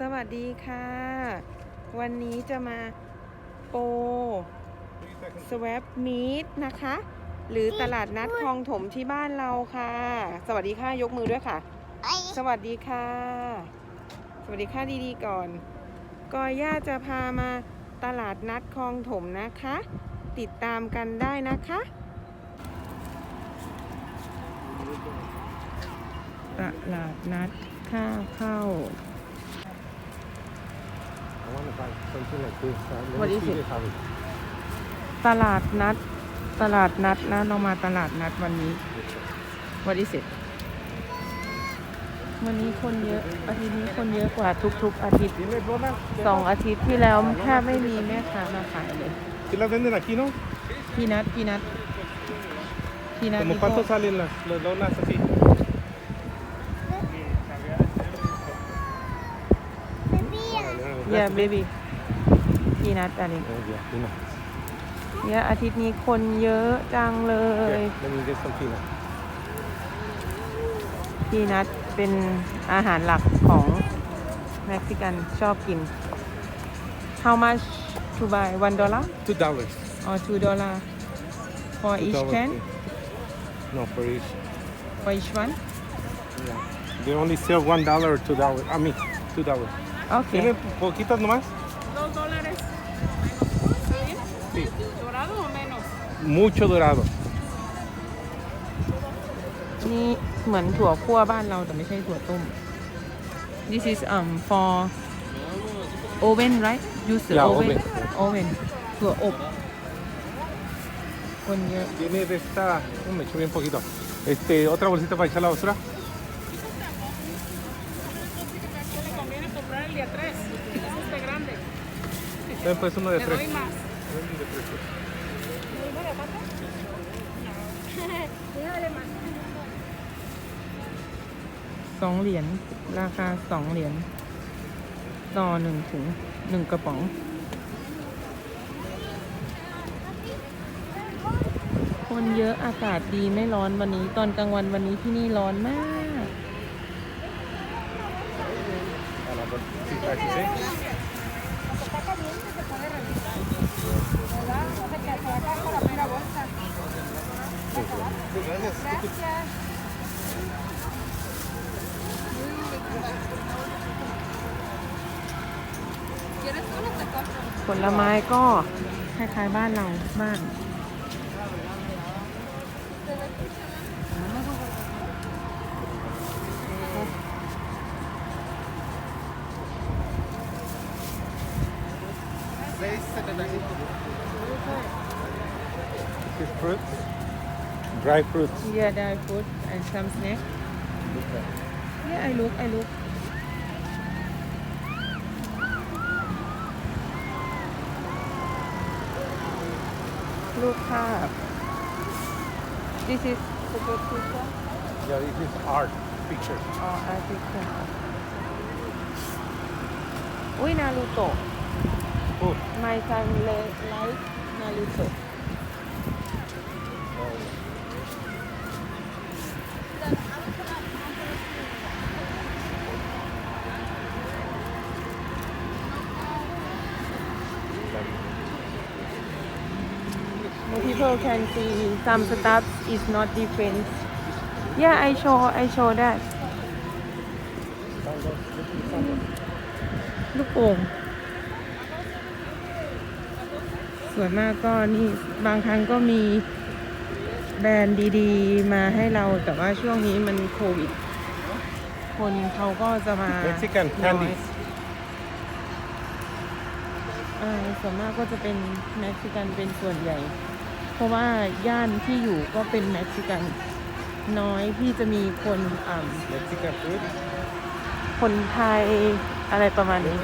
สวัสดีค่ะ วันนี้จะมาโปสวปมีดนะคะหรือตลาดนัดคลองถม ที่บ้านเราค่ะ สวัสดีค่ะยกมือด้วยค่ะ สวัสดีค่ะ สวัสดีค่ะดีๆก่อนกอย่าจะพามาตลาดนัดคลองถม นะคะ ติดตามกันได้นะคะ ตลาดนัดข้าเข้าันที่สิบตลาดนัดตลาดนัดนะเรามาตลาดนัดวันนี้ันที่สิบวันนี้คนเยอะอาทิตย์นี้คนเยอะกว่าทุก ๆอาทิตย์สองอาทิตย์ที่แล้วแทบไม่มีแม่ค้ามาขายเลย ¿Sí las venden aquí, no? พีนังพีนัดพีนัด c o m o ั u á n โ o s a l ล n นละเล s d o า a น a าส Bebía. yeah baby พี่นัดอันนี้เนี่ยอาทิตย์นี้คนเยอะจังเลย Ja, dann gehen wir von พี่นัดเป็นอาหารหลักของเม็กซิกันชอบกิน how much to buy one dollar Two dollars. or two dollar for each can No, for each. for each one Yeah. They only sell one dollar or two d o l l a r I mean, two dollars. okay y poquitas nomás? Dos dólares. ¿Dorado o menos? Mucho dorado. นี่เหมือนถั่วคั่วบ้านเราแต่ไม่ใช่ถั่วต้ม This is um for oven right You s e Yeah, oven oven. oven ถั่วอบคนเยอะ Tiene de esta. no, oh, Me echo bien poquito. Este, otra bolsita para echar la otra. basura. conviene comprar el día 3. Es este grande. Ven, pues uno de 3. สองเหรียญ ราคาสองเหรียญ ต่อหนึ่งถุงหนึ่งกระป๋อง คนเยอะอากาศดีไม่ร้อนวันนี้ตอนกลางวันวันนี้ที่นี่ร้อนมากผลไม้ก็คล้ายๆบ้านเรามากเ fruits? Dry fruits? Yeah, dry fruit and some snack. Okay. Yeah, I look, I look. Look up. This is supposed to Yeah, this is art picture. Oh, art picture. We Naruto. Oh. My family like Naruto. also can see some stuff is not different. Yeah, I show I show that. ลูกโป่งสวยมากก็นี่บางครั้งก็มีแบรนด์ดีๆ มาให้เราแต่ว่าช่วงนี้มันโควิดคนเขาก็จะมา m ม x i c a นแคนดี้ส่วนมากก็จะเป็นเม็กซิกันเป็นส่วนใหญ่เพราะว่าย่านที่อยู่ก็เป็นเม็กซิกันน้อยที่จะมีคนอ่าเม็กซิกันฟูดคนไทยอะไรประมาณนี้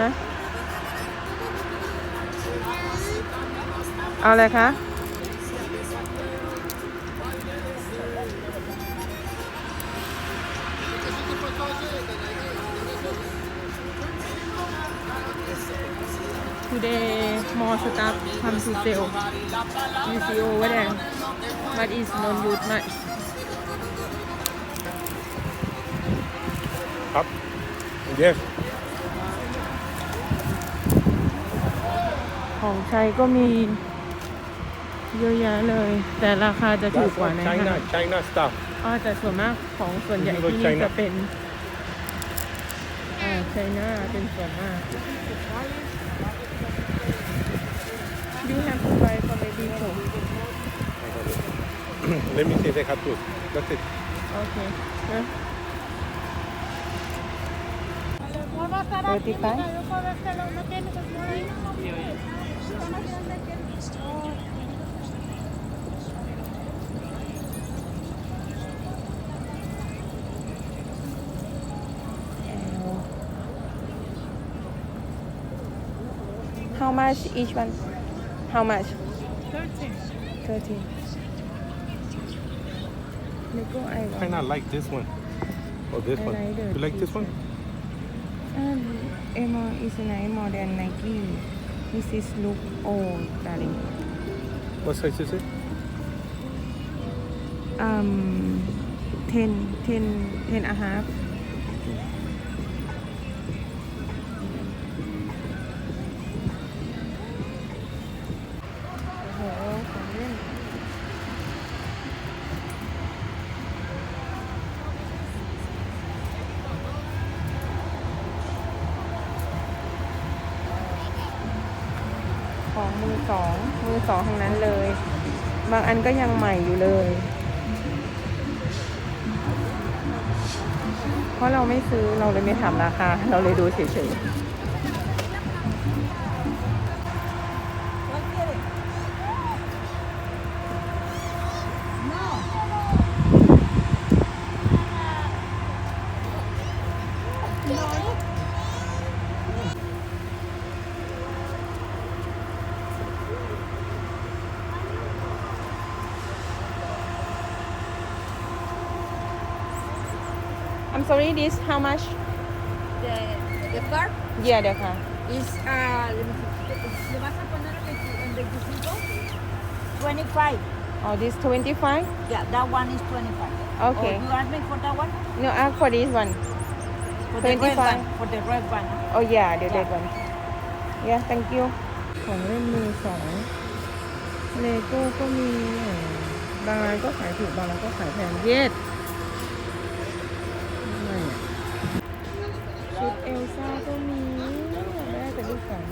ฮนะเอาอะไรคะ today มอลสตาฟคัมทูเซลยูซีโอไว้แดง u ัดอีสนนยูดมัดครับ yes ของชัยก็มีเยอะแยะเลย แต่ราคาจะถูกกว่าในะคะ n a าอ๋อแต่ส่วนมากของส่วนใหญ่ที่นี่จะเป็นอ่าไชน่า เป็นส่วนมาก you have to buy for Let me see if they That's it. Okay. Yeah. 35? How much each one? How much? 13. 13. I want. And like this one. Or this I one. Like you like this one? Um, Emo is an more than Nike. This is look old, darling. What size is it? Um, 10, 10, 10 and a half. สองมือสองทั้งนั้นเลย บางอันก็ยังใหม่อยู่เลย เพราะเราไม่ซื้อเราเลยไม่ถามราคา เราเลยดูเฉยๆ sorry, this how much? The, the car Yeah, the car. is, uh, ¿le vas a poner en 25? 25. Oh, this 25? Yeah, that one is 25. Okay. Or oh, you ask me for that one? No, ask for this one. For the red 25. one, for the red one. Oh yeah, the red one. Yeah, thank you. ของเล่นมือสองเลโก้ก็มีแหมบางร้านก็ขายถูกบางร้านก็ขายแพงเย็ด